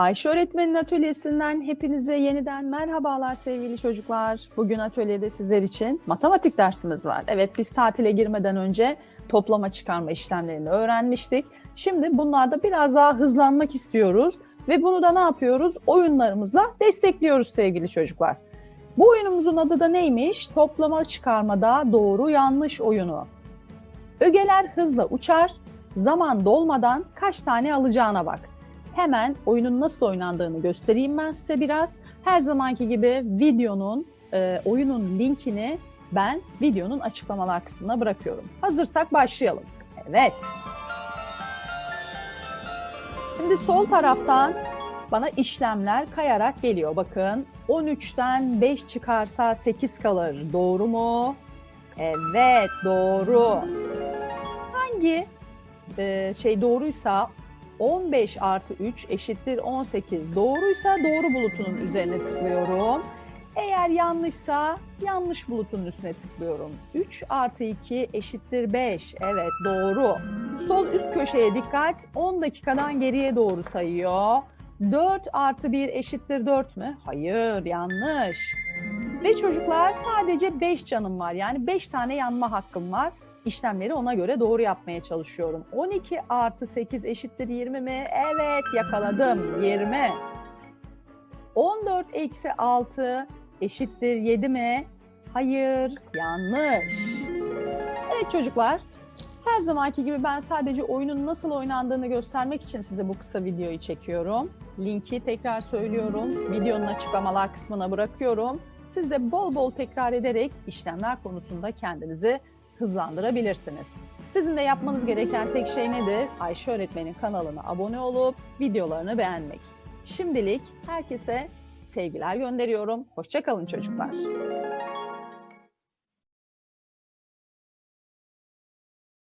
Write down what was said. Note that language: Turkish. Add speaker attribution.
Speaker 1: Ayşe öğretmenin atölyesinden hepinize yeniden merhabalar sevgili çocuklar. Bugün atölyede sizler için matematik dersimiz var. Evet biz tatile girmeden önce toplama çıkarma işlemlerini öğrenmiştik. Şimdi bunlarda biraz daha hızlanmak istiyoruz ve bunu da ne yapıyoruz? Oyunlarımızla destekliyoruz sevgili çocuklar. Bu oyunumuzun adı da neymiş? Toplama çıkarmada doğru yanlış oyunu. Ögeler hızla uçar, zaman dolmadan kaç tane alacağına bak. Hemen oyunun nasıl oynandığını göstereyim ben size biraz. Her zamanki gibi videonun, e, oyunun linkini ben videonun açıklamalar kısmına bırakıyorum. Hazırsak başlayalım. Evet. Şimdi sol taraftan bana işlemler kayarak geliyor. Bakın 13'ten 5 çıkarsa 8 kalır. Doğru mu? Evet doğru. Hangi e, şey doğruysa 15 artı 3 eşittir 18 doğruysa doğru bulutunun üzerine tıklıyorum. Eğer yanlışsa yanlış bulutunun üstüne tıklıyorum. 3 artı 2 eşittir 5. Evet doğru. Sol üst köşeye dikkat. 10 dakikadan geriye doğru sayıyor. 4 artı 1 eşittir 4 mü? Hayır yanlış. Ve çocuklar sadece 5 canım var. Yani 5 tane yanma hakkım var. İşlemleri ona göre doğru yapmaya çalışıyorum. 12 artı 8 eşittir 20 mi? Evet yakaladım 20. 14 eksi 6 eşittir 7 mi? Hayır yanlış. Evet çocuklar her zamanki gibi ben sadece oyunun nasıl oynandığını göstermek için size bu kısa videoyu çekiyorum. Linki tekrar söylüyorum. Videonun açıklamalar kısmına bırakıyorum. Siz de bol bol tekrar ederek işlemler konusunda kendinizi hızlandırabilirsiniz. Sizin de yapmanız gereken tek şey nedir? Ayşe öğretmenin kanalına abone olup videolarını beğenmek. Şimdilik herkese sevgiler gönderiyorum. Hoşçakalın çocuklar.